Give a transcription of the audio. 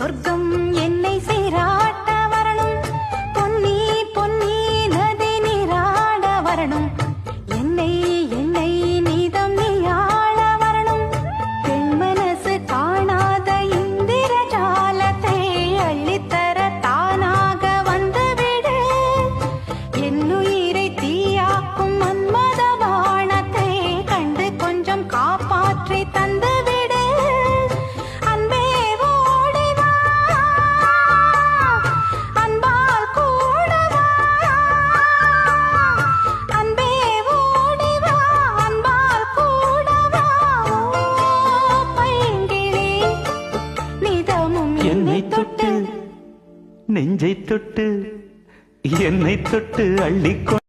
சொர்க்கம் என்னை சீராட்ட வரணும். பொன்னீர் பொன்னி நதி நீராட வரணும். என்னை என்னை நீதம் நீயாழ வரணும். பெண் மனசு காணாத இந்திர ஜாலத்தை அள்ளித்தர தானாக வந்துவிடு. என்னுயிரை தீயாக்கும் மன்மத வானத்தை கண்டு கொஞ்சம் காப்பாற்றி தந்து நெஞ்சை தொட்டு என்னை தொட்டு அள்ளிக்கொண்டு